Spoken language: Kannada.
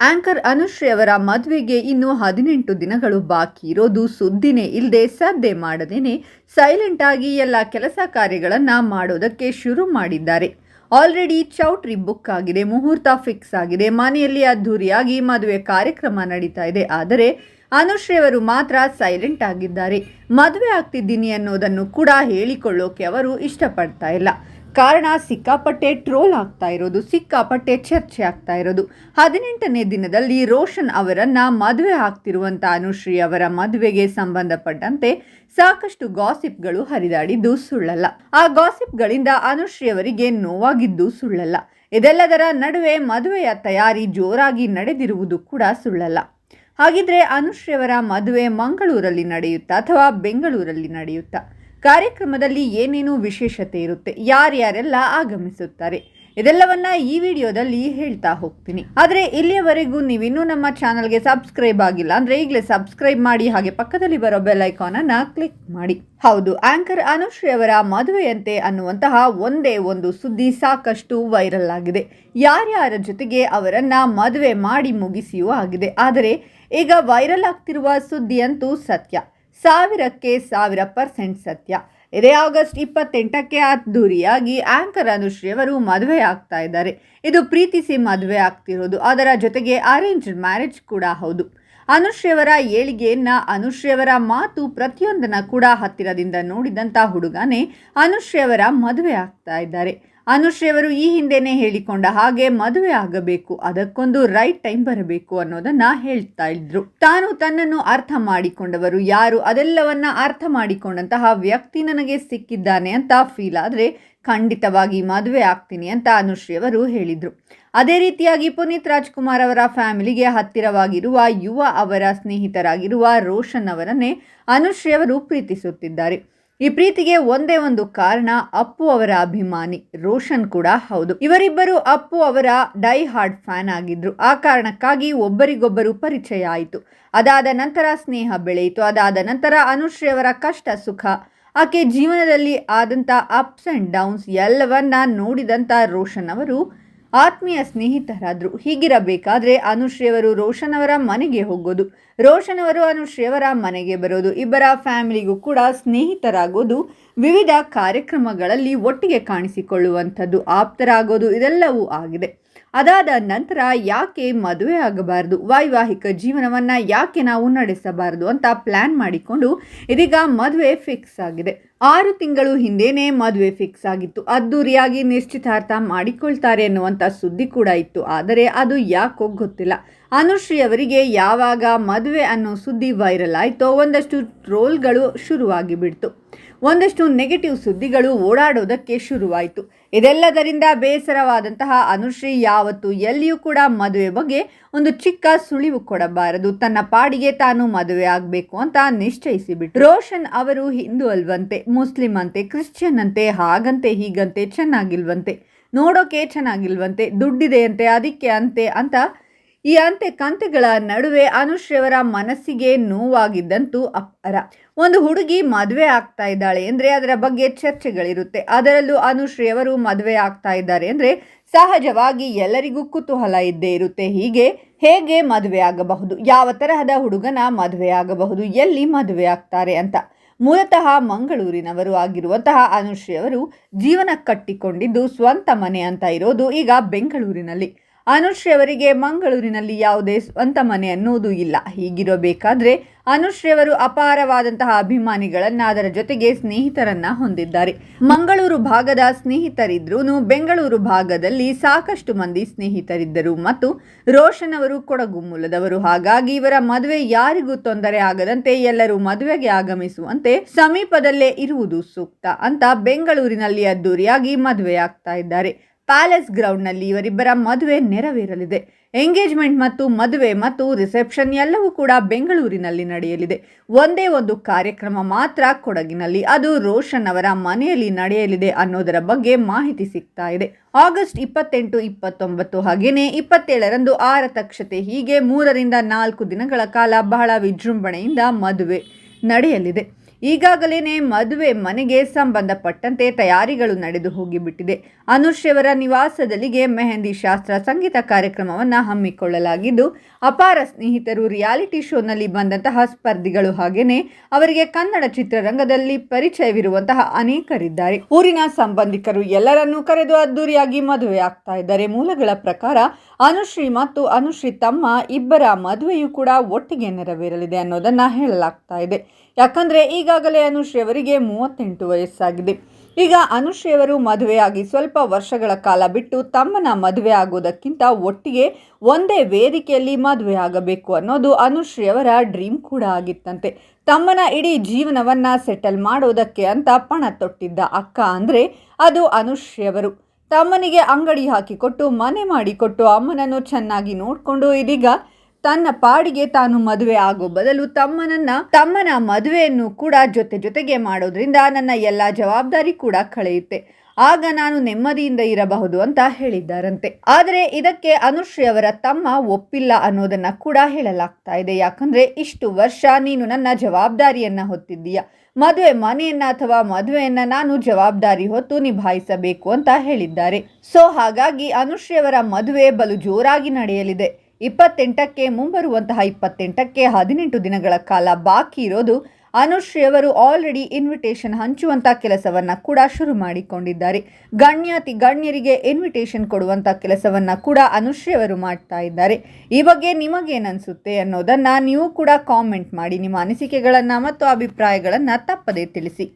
ಆಂಕರ್ ಅನುಶ್ರೀ ಅವರ ಮದುವೆಗೆ ಇನ್ನು ಹದಿನೆಂಟು ದಿನಗಳು ಬಾಕಿ ಇರೋದು ಸುದ್ದಿನೇ ಇಲ್ಲದೆ ಸದ್ದೆ ಮಾಡದೇನೆ ಸೈಲೆಂಟ್ ಆಗಿ ಎಲ್ಲ ಕೆಲಸ ಕಾರ್ಯಗಳನ್ನು ಮಾಡೋದಕ್ಕೆ ಶುರು ಮಾಡಿದ್ದಾರೆ. ಆಲ್ರೆಡಿ ಚೌಟ್ರಿ ಬುಕ್ ಆಗಿದೆ, ಮುಹೂರ್ತ ಫಿಕ್ಸ್ ಆಗಿದೆ, ಮನೆಯಲ್ಲಿ ಅದ್ಧೂರಿಯಾಗಿ ಮದುವೆ ಕಾರ್ಯಕ್ರಮ ನಡೀತಾ ಇದೆ. ಆದರೆ ಅನುಶ್ರೀ ಅವರು ಮಾತ್ರ ಸೈಲೆಂಟ್ ಆಗಿದ್ದಾರೆ. ಮದುವೆ ಆಗ್ತಿದ್ದೀನಿ ಅನ್ನೋದನ್ನು ಕೂಡ ಹೇಳಿಕೊಳ್ಳೋಕೆ ಅವರು ಇಷ್ಟಪಡ್ತಾ ಇಲ್ಲ. ಕಾರಣ ಸಿಕ್ಕಾಪಟ್ಟೆ ಟ್ರೋಲ್ ಆಗ್ತಾ ಇರೋದು, ಸಿಕ್ಕಾಪಟ್ಟೆ ಚರ್ಚೆ ಆಗ್ತಾ ಇರೋದು. ಹದಿನೆಂಟನೇ ದಿನದಲ್ಲಿ ರೋಷನ್ ಅವರನ್ನು ಮದುವೆ ಆಗ್ತಿರುವಂಥ ಅನುಶ್ರೀ ಅವರ ಮದುವೆಗೆ ಸಂಬಂಧಪಟ್ಟಂತೆ ಸಾಕಷ್ಟು ಗಾಸಿಪ್ಗಳು ಹರಿದಾಡಿದ್ದು ಸುಳ್ಳಲ್ಲ. ಆ ಗಾಸಿಪ್ಗಳಿಂದ ಅನುಶ್ರೀ ಅವರಿಗೆ ನೋವಾಗಿದ್ದು ಸುಳ್ಳಲ್ಲ. ಇದೆಲ್ಲದರ ನಡುವೆ ಮದುವೆಯ ತಯಾರಿ ಜೋರಾಗಿ ನಡೆದಿರುವುದು ಕೂಡ ಸುಳ್ಳಲ್ಲ. ಹಾಗಿದ್ರೆ ಅನುಶ್ರೀ ಅವರ ಮದುವೆ ಮಂಗಳೂರಲ್ಲಿ ನಡೆಯುತ್ತಾ ಅಥವಾ ಬೆಂಗಳೂರಲ್ಲಿ ನಡೆಯುತ್ತಾ? ಕಾರ್ಯಕ್ರಮದಲ್ಲಿ ಏನೇನು ವಿಶೇಷತೆ ಇರುತ್ತೆ, ಯಾರ್ಯಾರೆಲ್ಲ ಆಗಮಿಸುತ್ತಾರೆ, ಇದೆಲ್ಲವನ್ನ ಈ ವಿಡಿಯೋದಲ್ಲಿ ಹೇಳ್ತಾ ಹೋಗ್ತೀನಿ. ಆದರೆ ಇಲ್ಲಿಯವರೆಗೂ ನೀವಿನ್ನೂ ನಮ್ಮ ಚಾನಲ್ಗೆ ಸಬ್ಸ್ಕ್ರೈಬ್ ಆಗಿಲ್ಲ ಅಂದರೆ ಈಗಲೇ ಸಬ್ಸ್ಕ್ರೈಬ್ ಮಾಡಿ, ಹಾಗೆ ಪಕ್ಕದಲ್ಲಿ ಬರೋ ಬೆಲ್ ಐಕಾನ್ ಅನ್ನ ಕ್ಲಿಕ್ ಮಾಡಿ. ಹೌದು, ಆಂಕರ್ ಅನುಶ್ರೀ ಅವರ ಮದುವೆಯಂತೆ ಅನ್ನುವಂತಹ ಒಂದೇ ಒಂದು ಸುದ್ದಿ ಸಾಕಷ್ಟು ವೈರಲ್ ಆಗಿದೆ. ಯಾರ್ಯಾರ ಜೊತೆಗೆ ಅವರನ್ನ ಮದುವೆ ಮಾಡಿ ಮುಗಿಸಿಯೂ ಆಗಿದೆ. ಆದರೆ ಈಗ ವೈರಲ್ ಆಗ್ತಿರುವ ಸುದ್ದಿ ಅಂತೂ ಸತ್ಯ. ಸಾವಿರಕ್ಕೆ ಸಾವಿರ ಪರ್ಸೆಂಟ್ ಸತ್ಯ. ಇದೇ ಆಗಸ್ಟ್ ಇಪ್ಪತ್ತೆಂಟಕ್ಕೆ ಅದ್ದೂರಿಯಾಗಿ ಆಂಕರ್ ಅನುಶ್ರೀ ಅವರು ಮದುವೆ ಆಗ್ತಾ ಇದ್ದಾರೆ. ಇದು ಪ್ರೀತಿಸಿ ಮದುವೆ ಆಗ್ತಿರೋದು. ಅದರ ಜೊತೆಗೆ ಅರೇಂಜ್ಡ್ ಮ್ಯಾರೇಜ್ ಕೂಡ ಹೌದು. ಅನುಶ್ರೀ ಅವರ ಏಳಿಗೆಯನ್ನ ಅನುಶ್ರೀ ಅವರ ಮಾತು ಪ್ರತಿಯೊಂದನ್ನ ಕೂಡ ಹತ್ತಿರದಿಂದ ನೋಡಿದಂಥ ಹುಡುಗನೇ ಅನುಶ್ರೀ ಅವರ ಮದುವೆ ಆಗ್ತಾ ಇದ್ದಾರೆ. ಅನುಶ್ರೀ ಅವರು ಈ ಹಿಂದೆನೇ ಹೇಳಿಕೊಂಡ ಹಾಗೆ ಮದುವೆ ಆಗಬೇಕು, ಅದಕ್ಕೊಂದು ರೈಟ್ ಟೈಮ್ ಬರಬೇಕು ಅನ್ನೋದನ್ನ ಹೇಳ್ತಾ ಇದ್ರು. ತಾನು ತನ್ನನ್ನು ಅರ್ಥ ಮಾಡಿಕೊಂಡವರು ಯಾರು? ಅದೆಲ್ಲವನ್ನ ಅರ್ಥ ಮಾಡಿಕೊಂಡಂತಹ ವ್ಯಕ್ತಿ ನನಗೆ ಸಿಕ್ಕಿದ್ದಾನೆ ಅಂತ ಫೀಲ್ ಆದ್ರೆ ಖಂಡಿತವಾಗಿ ಮದುವೆ ಆಗ್ತೀನಿ ಅಂತ ಅನುಶ್ರೀಯವರು ಹೇಳಿದರು. ಅದೇ ರೀತಿಯಾಗಿ ಪುನೀತ್ ರಾಜ್ಕುಮಾರ್ ಅವರ ಫ್ಯಾಮಿಲಿಗೆ ಹತ್ತಿರವಾಗಿರುವ ಯುವ ಅವರ ಸ್ನೇಹಿತರಾಗಿರುವ ರೋಷನ್ ಅವರನ್ನೇ ಅನುಶ್ರೀ ಅವರು ಪ್ರೀತಿಸುತ್ತಿದ್ದಾರೆ. ಈ ಪ್ರೀತಿಗೆ ಒಂದೇ ಒಂದು ಕಾರಣ, ಅಪ್ಪು ಅವರ ಅಭಿಮಾನಿ ರೋಷನ್ ಕೂಡ ಹೌದು. ಇವರಿಬ್ಬರು ಅಪ್ಪು ಅವರ ಡೈ ಹಾರ್ಡ್ ಫ್ಯಾನ್ ಆಗಿದ್ರು. ಆ ಕಾರಣಕ್ಕಾಗಿ ಒಬ್ಬರಿಗೊಬ್ಬರು ಪರಿಚಯ ಆಯಿತು. ಅದಾದ ನಂತರ ಸ್ನೇಹ ಬೆಳೆಯಿತು. ಅದಾದ ನಂತರ ಅನುಶ್ರೀ ಅವರ ಕಷ್ಟ, ಸುಖ, ಆಕೆ ಜೀವನದಲ್ಲಿ ಆದಂಥ ಅಪ್ಸ್ ಆ್ಯಂಡ್ ಡೌನ್ಸ್ ಎಲ್ಲವನ್ನ ನೋಡಿದಂಥ ರೋಷನ್ ಅವರು ಆತ್ಮೀಯ ಸ್ನೇಹಿತರಾದರು. ಹೀಗಿರಬೇಕಾದ್ರೆ ಅನುಶ್ರೀ ಅವರು ರೋಷನ್ ಅವರ ಮನೆಗೆ ಹೋಗೋದು. ರೋಷನ್ ಅವರು ಅನುಶ್ರೀ ಅವರ ಮನೆಗೆ ಬರೋದು, ಇಬ್ಬರ ಫ್ಯಾಮಿಲಿಗೂ ಕೂಡ ಸ್ನೇಹಿತರಾಗೋದು, ವಿವಿಧ ಕಾರ್ಯಕ್ರಮಗಳಲ್ಲಿ ಒಟ್ಟಿಗೆ ಕಾಣಿಸಿಕೊಳ್ಳುವಂಥದ್ದು ಆಪ್ತರಾಗೋದು ಇದೆಲ್ಲವೂ ಆಗಿದೆ. ಅದಾದ ನಂತರ ಯಾಕೆ ಮದುವೆ ಆಗಬಾರದು, ವೈವಾಹಿಕ ಜೀವನವನ್ನ ಯಾಕೆ ನಾವು ನಡೆಸಬಾರದು ಅಂತ ಪ್ಲಾನ್ ಮಾಡಿಕೊಂಡು ಇದೀಗ ಮದುವೆ ಫಿಕ್ಸ್ ಆಗಿದೆ. ಆರು ತಿಂಗಳು ಹಿಂದೆಯೇ ಮದುವೆ ಫಿಕ್ಸ್ ಆಗಿತ್ತು. ಅದ್ದೂರಿಯಾಗಿ ನಿಶ್ಚಿತಾರ್ಥ ಮಾಡಿಕೊಳ್ತಾರೆ ಅನ್ನುವಂಥ ಸುದ್ದಿ ಕೂಡ ಇತ್ತು. ಆದರೆ ಅದು ಯಾಕೋ ಗೊತ್ತಿಲ್ಲ. ಅನುಶ್ರೀ ಅವರಿಗೆ ಯಾವಾಗ ಮದುವೆ ಅನ್ನೋ ಸುದ್ದಿ ವೈರಲ್ ಆಯಿತೋ ಒಂದಷ್ಟು ಟ್ರೋಲ್ಗಳು ಶುರುವಾಗಿ ಬಿಡ್ತು. ಒಂದಷ್ಟು ನೆಗೆಟಿವ್ ಸುದ್ದಿಗಳು ಓಡಾಡೋದಕ್ಕೆ ಶುರುವಾಯಿತು. ಇದೆಲ್ಲದರಿಂದ ಬೇಸರವಾದಂತಹ ಅನುಶ್ರೀ ಯಾವತ್ತು ಎಲ್ಲಿಯೂ ಕೂಡ ಮದುವೆ ಬಗ್ಗೆ ಒಂದು ಚಿಕ್ಕ ಸುಳಿವು ಕೊಡಬಾರದು. ತನ್ನ ಪಾಡಿಗೆ ತಾನು ಮದುವೆ ಆಗಬೇಕು ಅಂತ ನಿಶ್ಚಯಿಸಿಬಿಟ್ಟು ರೋಷನ್ ಅವರು ಹಿಂದೂ ಅಲ್ವಂತೆ, ಮುಸ್ಲಿಂ ಅಂತೆ, ಕ್ರಿಶ್ಚಿಯನ್ ಅಂತೆ, ಹಾಗಂತೆ, ಹೀಗಂತೆ, ಚೆನ್ನಾಗಿಲ್ವಂತೆ. ನೋಡೋಕೆ ಚೆನ್ನಾಗಿಲ್ವಂತೆ ದುಡ್ಡಿದೆಯಂತೆ ಅದಕ್ಕೆ ಅಂತೆ ಅಂತ ಈ ಅಂತೆ ಕಂತೆಗಳ ನಡುವೆ ಅನುಶ್ರೀವರ ಮನಸ್ಸಿಗೆ ನೋವಾಗಿದ್ದಂತೂ ಅಪ್ಪರ ಒಂದು ಹುಡುಗಿ ಮದುವೆ ಆಗ್ತಾ ಇದ್ದಾಳೆ ಅಂದರೆ ಅದರ ಬಗ್ಗೆ ಚರ್ಚೆಗಳಿರುತ್ತೆ. ಅದರಲ್ಲೂ ಅನುಶ್ರೀಯವರು ಮದುವೆ ಆಗ್ತಾ ಇದ್ದಾರೆ ಅಂದರೆ ಸಹಜವಾಗಿ ಎಲ್ಲರಿಗೂ ಕುತೂಹಲ ಇದ್ದೇ ಇರುತ್ತೆ. ಹೀಗೆ ಹೇಗೆ ಮದುವೆ ಆಗಬಹುದು? ಯಾವ ತರಹದ ಹುಡುಗನ ಮದುವೆ ಆಗಬಹುದು? ಎಲ್ಲಿ ಮದುವೆ ಆಗ್ತಾರೆ ಅಂತ. ಮೂಲತಃ ಮಂಗಳೂರಿನವರು ಆಗಿರುವಂತಹ ಅನುಶ್ರೀ ಅವರು ಜೀವನ ಕಟ್ಟಿಕೊಂಡಿದ್ದು ಸ್ವಂತ ಮನೆ ಅಂತ ಇರೋದು ಈಗ ಬೆಂಗಳೂರಿನಲ್ಲಿ. ಅನುಶ್ರೀ ಅವರಿಗೆ ಮಂಗಳೂರಿನಲ್ಲಿ ಯಾವುದೇ ಸ್ವಂತ ಮನೆ ಅನ್ನೋದು ಇಲ್ಲ. ಹೀಗಿರಬೇಕಾದ್ರೆ ಅನುಶ್ರೀ ಅವರು ಅಪಾರವಾದಂತಹ ಅಭಿಮಾನಿಗಳನ್ನ ಅದರ ಜೊತೆಗೆ ಸ್ನೇಹಿತರನ್ನ ಹೊಂದಿದ್ದಾರೆ. ಮಂಗಳೂರು ಭಾಗದ ಸ್ನೇಹಿತರಿದ್ರೂ ಬೆಂಗಳೂರು ಭಾಗದಲ್ಲಿ ಸಾಕಷ್ಟು ಮಂದಿ ಸ್ನೇಹಿತರಿದ್ದರು ಮತ್ತು ರೋಷನ್ ಅವರು ಕೊಡಗು ಮೂಲದವರು. ಹಾಗಾಗಿ ಇವರ ಮದುವೆ ಯಾರಿಗೂ ತೊಂದರೆ ಆಗದಂತೆ ಎಲ್ಲರೂ ಮದುವೆಗೆ ಆಗಮಿಸುವಂತೆ ಸಮೀಪದಲ್ಲೇ ಇರುವುದು ಸೂಕ್ತ ಅಂತ ಬೆಂಗಳೂರಿನಲ್ಲಿ ಅದ್ದೂರಿಯಾಗಿ ಮದುವೆಯಾಗ್ತಾ ಇದ್ದಾರೆ. ಪ್ಯಾಲೇಸ್ ಗ್ರೌಂಡ್ನಲ್ಲಿ ಇವರಿಬ್ಬರ ಮದುವೆ ನೆರವೇರಲಿದೆ. ಎಂಗೇಜ್ಮೆಂಟ್ ಮತ್ತು ಮದುವೆ ಮತ್ತು ರಿಸೆಪ್ಷನ್ ಎಲ್ಲವೂ ಕೂಡ ಬೆಂಗಳೂರಿನಲ್ಲಿ ನಡೆಯಲಿದೆ. ಒಂದೇ ಒಂದು ಕಾರ್ಯಕ್ರಮ ಮಾತ್ರ ಕೊಡಗಿನಲ್ಲಿ, ಅದು ರೋಷನ್ ಅವರ ಮನೆಯಲ್ಲಿ ನಡೆಯಲಿದೆ ಅನ್ನೋದರ ಬಗ್ಗೆ ಮಾಹಿತಿ ಸಿಗ್ತಾ ಇದೆ. ಆಗಸ್ಟ್ ಇಪ್ಪತ್ತೆಂಟು, ಇಪ್ಪತ್ತೊಂಬತ್ತು ಹಾಗೆಯೇ ಇಪ್ಪತ್ತೇಳರಂದು ಆರತಕ್ಷತೆ ಹೀಗೆ ಮೂರರಿಂದ ನಾಲ್ಕು ದಿನಗಳ ಕಾಲ ಬಹಳ ವಿಜೃಂಭಣೆಯಿಂದ ಮದುವೆ ನಡೆಯಲಿದೆ. ಈಗಾಗಲೇ ಮದುವೆ ಮನೆಗೆ ಸಂಬಂಧಪಟ್ಟಂತೆ ತಯಾರಿಗಳು ನಡೆದು ಹೋಗಿಬಿಟ್ಟಿದೆ. ಅನುಷ್ಯವರ ನಿವಾಸದಲ್ಲಿಗೆ ಮೆಹಂದಿ ಶಾಸ್ತ್ರ ಸಂಗೀತ ಕಾರ್ಯಕ್ರಮವನ್ನು ಹಮ್ಮಿಕೊಳ್ಳಲಾಗಿದ್ದು, ಅಪಾರ ಸ್ನೇಹಿತರು ರಿಯಾಲಿಟಿ ಶೋನಲ್ಲಿ ಬಂದಂತಹ ಸ್ಪರ್ಧಿಗಳು ಹಾಗೆಯೇ ಅವರಿಗೆ ಕನ್ನಡ ಚಿತ್ರರಂಗದಲ್ಲಿ ಪರಿಚಯವಿರುವಂತಹ ಅನೇಕರಿದ್ದಾರೆ. ಊರಿನ ಸಂಬಂಧಿಕರು ಎಲ್ಲರನ್ನೂ ಕರೆದು ಅದ್ದೂರಿಯಾಗಿ ಮದುವೆ ಆಗ್ತಾ ಇದ್ದಾರೆ. ಮೂಲಗಳ ಪ್ರಕಾರ ಅನುಶ್ರೀ ಮತ್ತು ಅನುಶ್ರೀ ತಮ್ಮ ಇಬ್ಬರ ಮದುವೆಯೂ ಕೂಡ ಒಟ್ಟಿಗೆ ನೆರವೇರಲಿದೆ ಅನ್ನೋದನ್ನ ಹೇಳಲಾಗ್ತಾ ಇದೆ. ಯಾಕಂದ್ರೆ ಈಗಾಗಲೇ ಅನುಶ್ರೀ ಅವರಿಗೆ ಮೂವತ್ತೆಂಟು ವಯಸ್ಸಾಗಿದೆ. ಈಗ ಅನುಶ್ರೀ ಅವರು ಮದುವೆಯಾಗಿ ಸ್ವಲ್ಪ ವರ್ಷಗಳ ಕಾಲ ಬಿಟ್ಟು ತಮ್ಮನ ಮದುವೆ ಆಗೋದಕ್ಕಿಂತ ಒಟ್ಟಿಗೆ ಒಂದೇ ವೇದಿಕೆಯಲ್ಲಿ ಮದುವೆ ಆಗಬೇಕು ಅನ್ನೋದು ಅನುಶ್ರೀ ಅವರ ಡ್ರೀಮ್ ಕೂಡ ಆಗಿತ್ತಂತೆ. ತಮ್ಮನ ಇಡೀ ಜೀವನವನ್ನು ಸೆಟಲ್ ಮಾಡೋದಕ್ಕೆ ಅಂತ ಪಣ ತೊಟ್ಟಿದ್ದ ಅಕ್ಕ ಅಂದರೆ ಅದು ಅನುಶ್ರೀ ಅವರು. ತಮ್ಮನಿಗೆ ಅಂಗಡಿ ಹಾಕಿಕೊಟ್ಟು ಮನೆ ಮಾಡಿಕೊಟ್ಟು ಅಮ್ಮನನ್ನು ಚೆನ್ನಾಗಿ ನೋಡಿಕೊಂಡು ಇದೀಗ ತನ್ನ ಪಾಡಿಗೆ ತಾನು ಮದುವೆ ಆಗೋ ಬದಲು ತಮ್ಮನನ್ನ ತಮ್ಮನ ಮದುವೆಯನ್ನು ಕೂಡ ಜೊತೆ ಜೊತೆಗೆ ಮಾಡೋದ್ರಿಂದ ನನ್ನ ಎಲ್ಲ ಜವಾಬ್ದಾರಿ ಕೂಡ ಕಳೆಯುತ್ತೆ. ಆಗ ನಾನು ನೆಮ್ಮದಿಯಿಂದ ಇರಬಹುದು ಅಂತ ಹೇಳಿದ್ದಾರಂತೆ. ಆದರೆ ಇದಕ್ಕೆ ಅನುಶ್ರೀ ಅವರ ತಮ್ಮ ಒಪ್ಪಿಲ್ಲ ಅನ್ನೋದನ್ನ ಕೂಡ ಹೇಳಲಾಗ್ತಾ ಇದೆ. ಯಾಕಂದ್ರೆ ಇಷ್ಟು ವರ್ಷ ನೀನು ನನ್ನ ಜವಾಬ್ದಾರಿಯನ್ನ ಹೊತ್ತಿದ್ದೀಯ. ಮದುವೆ ಮನೆಯನ್ನ ಅಥವಾ ಮದುವೆಯನ್ನ ನಾನು ಜವಾಬ್ದಾರಿ ಹೊತ್ತು ನಿಭಾಯಿಸಬೇಕು ಅಂತ ಹೇಳಿದ್ದಾರೆ. ಸೊ ಹಾಗಾಗಿ ಅನುಶ್ರೀ ಅವರ ಮದುವೆ ಬಲು ಜೋರಾಗಿ ನಡೆಯಲಿದೆ. ಇಪ್ಪತ್ತೆಂಟಕ್ಕೆ ಮುಂಬರುವಂತಹ ಇಪ್ಪತ್ತೆಂಟಕ್ಕೆ ಹದಿನೆಂಟು ದಿನಗಳ ಕಾಲ ಬಾಕಿ ಇರೋದು ಅನುಶ್ರೀ ಅವರು ಆಲ್ರೆಡಿ ಇನ್ವಿಟೇಷನ್ ಹಂಚುವಂಥ ಕೆಲಸವನ್ನ ಕೂಡ ಶುರು ಮಾಡಿಕೊಂಡಿದ್ದಾರೆ. ಗಣ್ಯಾತಿ ಗಣ್ಯರಿಗೆ ಇನ್ವಿಟೇಷನ್ ಕೊಡುವಂಥ ಕೆಲಸವನ್ನ ಕೂಡ ಅನುಶ್ರೀ ಅವರು ಮಾಡ್ತಾ ಇದ್ದಾರೆ. ಈ ಬಗ್ಗೆ ನಿಮಗೇನನ್ಸುತ್ತೆ ಅನ್ನೋದನ್ನ ನೀವು ಕೂಡ ಕಾಮೆಂಟ್ ಮಾಡಿ ನಿಮ್ಮ ಅನಿಸಿಕೆಗಳನ್ನು ಮತ್ತು ಅಭಿಪ್ರಾಯಗಳನ್ನು ತಪ್ಪದೇ ತಿಳಿಸಿ.